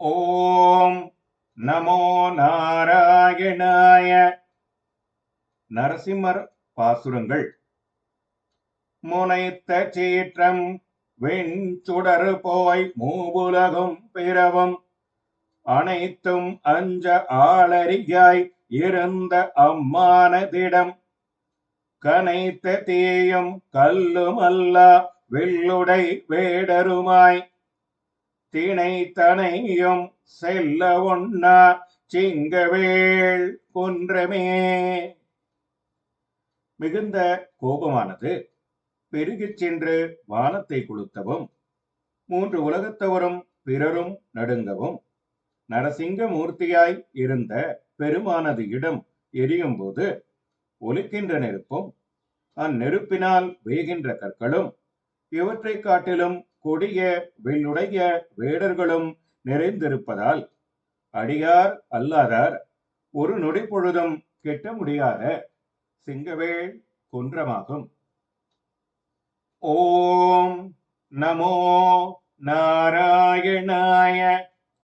ஓம் நமோ நாராயணாய நரசிம்மர் பாசுரங்கள். முனைத்த சீற்றம் வெண்சுடர் போய் மூபுலகும் பிறவும் அனைத்தும் அஞ்ச ஆளறியாய் இருந்த அம்மானதிடம் கனைத்த தீயும் கல்லுமல்லா வெள்ளுடை வேடருமாய் திணைத்தனையும் செல்ல ஒண்ணா சிங்கவேள் குன்றமே. மிகுந்த கோபமானது பெருகிச் சென்று வானத்தை குளுத்தவும் மூன்று உலகத்தவரும் பிறரும் நடுங்கவும் நரசிங்க மூர்த்தியாய் இருந்த பெருமானது இடம் எரியும் போது ஒலிக்கின்ற நெருப்பும் அந்நெருப்பினால் வேகின்ற கற்களும் இவற்றைக் காட்டிலும் கொடிய வெள்ளுடைய வேடர்களும் நிறைந்திருப்பதால் அடியார் அல்லாதார் ஒரு நொடி பொழுதும் கெட்ட முடியாத சிங்கவேள் குன்றமாகும். ஓம் நமோ நாராயணாய